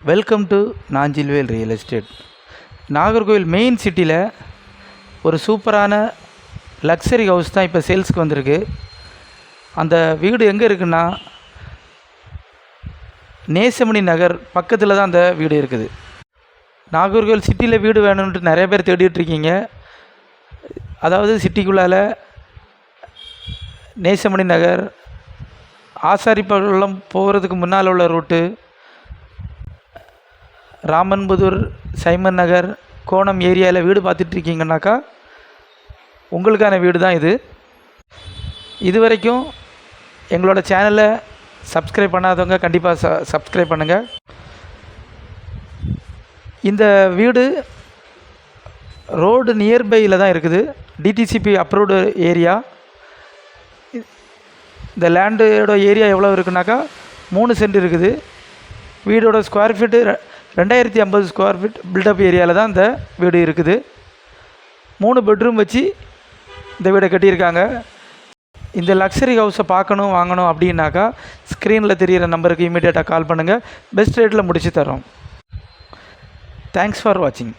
Welcome to Nanjilvel real estate Nagercoil main சிட்டியில் ஒரு சூப்பரான லக்ஸரி ஹவுஸ் தான் இப்போ சேல்ஸ்க்கு வந்திருக்கு. அந்த வீடு எங்கே இருக்குன்னா நேசமணி நகர் பக்கத்தில் தான் அந்த வீடு இருக்குது. நாகர்கோவில் சிட்டியில் வீடு வேணும்ன்ட்டு நிறைய பேர் தேடிட்டுருக்கீங்க அதாவது சிட்டிக்குள்ளால் நேசமணி நகர் ஆசாரிப்பள்ளம் போகிறதுக்கு முன்னால் உள்ள ரூட்டு ராமன்புதூர் சைமன் நகர் கோணம் ஏரியாவில் வீடு பார்த்துட்ருக்கீங்கன்னாக்கா உங்களுக்கான வீடு தான் இது. இது வரைக்கும் எங்களோட சேனலை சப்ஸ்கிரைப் பண்ணாதவங்க கண்டிப்பாக ச சப்ஸ்கிரைப் பண்ணுங்கள் இந்த வீடு ரோடு நியர்பையில் தான் இருக்குது. DTCP approved area. இந்த லேண்டோட ஏரியா எவ்வளோ இருக்குனாக்கா மூணு சென்ட் இருக்குது. வீடோட ஸ்கொயர் ஃபீட்டு ரெண்டாயிரத்தி ஐம்பது ஸ்கொயர் ஃபீட் பில்டப் ஏரியாவில் தான் இந்த வீடு இருக்குது. மூணு பெட்ரூம் வச்சு இந்த வீடை கட்டியிருக்காங்க. இந்த லக்ஸரி ஹவுஸை பார்க்கணும் வாங்கணும் அப்படின்னாக்கா ஸ்க்ரீனில் தெரிகிற நம்பருக்கு இமீடியட்டாக கால் பண்ணுங்கள் பெஸ்ட் ரேட்டில் முடித்து தரோம். தேங்க்ஸ் ஃபார் வாட்சிங்